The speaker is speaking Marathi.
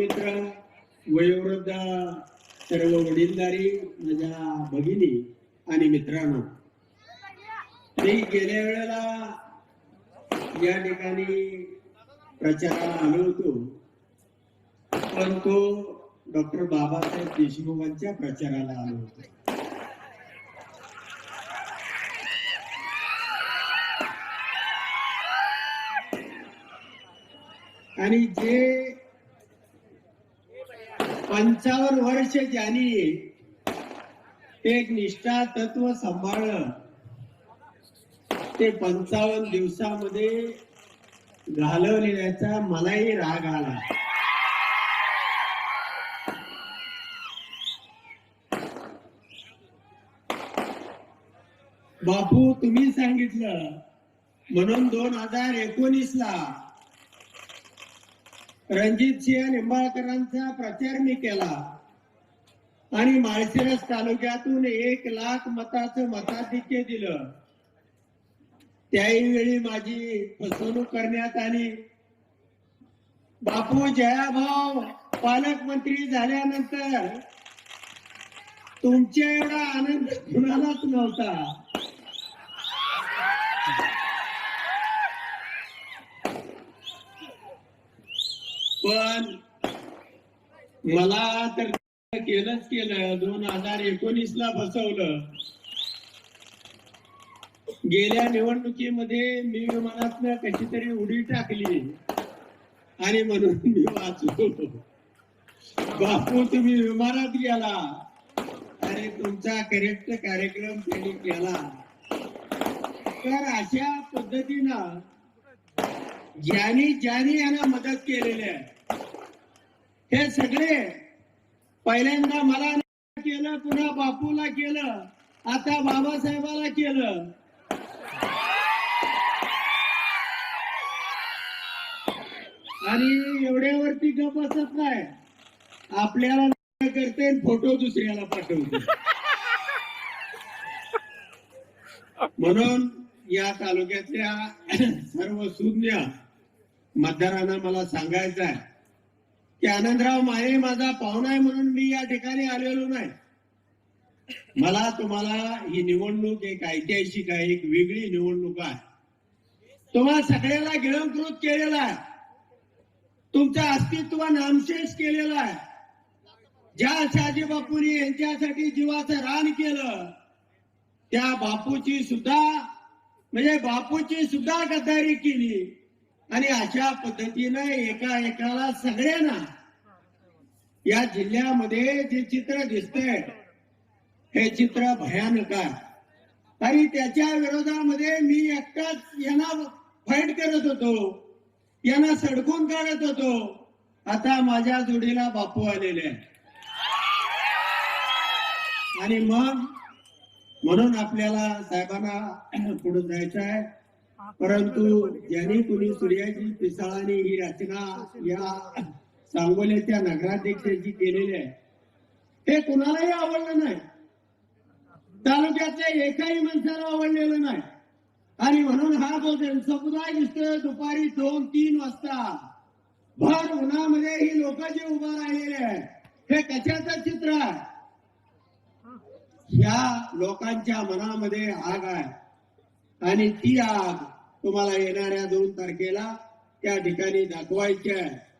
मित्र वयोवृद्ध सर्व वडीलधारी माझ्या भगिनी आणि मित्रांनो मी गेल्या वेळेला या ठिकाणी प्रचाराला आलो होतो पण तो डॉक्टर बाबासाहेब देशमुखांच्या प्रचाराला आलो होतो. आणि जे पंचावन्न वर्ष ज्यांनी एक निष्ठा तत्व सांभाळलं ते पंचावन्न दिवसामध्ये घालवलेल्याचा मलाही राग आला. बापू तुम्ही सांगितलं म्हणून दोन हजार एकोणीस ला रणजित सिंह निंबाळकरांचा प्रचार मी केला. आणि माळशिरस तालुक्यातून एक लाख मताचं मताधिक्य दिलं. त्याही वेळी माझी फसवणूक करण्यात आली. बापू जयाभाऊ पालकमंत्री झाल्यानंतर तुमच्या एवढा आनंद कुणालाच नव्हता. पण मला तर केलंच केलं. दोन हजार एकोणीस ला फसवलं. गेल्या निवडणुकीमध्ये मी विमानातनं कशी तरी उडी टाकली. आणि म्हणून मी वाचलो. बापू तुम्ही विमानात गेला. आणि तुमचा करेक्ट कार्यक्रम त्यांनी केला. तर अशा पद्धतीनं ज्यानी ज्यानी यांना मदत केलेली आहे. हे सगळे पहिल्यांदा मला केलं पुन्हा बापूला केलं आता बाबासाहेबाला केलं. आणि एवढ्यावरती गप बसत नाही आपल्याला करते फोटो दुसऱ्याला पाठवते. म्हणून या तालुक्यातल्या सर्व शून्य मतदारांना मला सांगायचं आहे की आनंदराव माने माझा पाहुणा आहे म्हणून मी या ठिकाणी आलेलो नाही. मला तुम्हाला ही निवडणूक एक ऐतिहासिक आहे एक वेगळी निवडणूक आहे. तुम्हाला सगळ्याला गिळंकृत केलेला आहे. तुमचं अस्तित्व नामशेष केलेलं आहे. ज्या शाजी बापूंनी यांच्यासाठी जीवाचं रान केलं त्या बापूची सुद्धा म्हणजे बापूची सुद्धा गद्दारी केली. आणि अशा पद्धतीनं एका एकाला सगळ्यांना या जिल्ह्यामध्ये जे चित्र दिसतंय हे चित्र भयानक आहे. आणि त्याच्या विरोधामध्ये मी एकटाच यांना फाईट करत होतो. यांना सडकून काढत होतो. आता माझ्या जोडीला बापू आलेले आणि मग म्हणून आपल्याला साहेबांना पुढे जायचं आहे. परंतु ज्याने कुणी सूर्याची पिसाळाने ही रचना या सांगोल्याच्या नगराध्यक्षाची केलेली आहे हे कुणालाही आवडलं नाही. तालुक्यातल्या एकाही माणसाला आवडलेलं नाही. आणि म्हणून हा बोल समुदाय दिसतोय दुपारी दोन तीन वाजता भर उन्हामध्ये ही लोक जे उभं राहिलेले आहेत हे कशाचं चित्र आहे? ह्या लोकांच्या मनामध्ये आग आहे. आणि ती आग तुम्हाला येणाऱ्या दोन तारखेला त्या ठिकाणी दाखवायची आहे.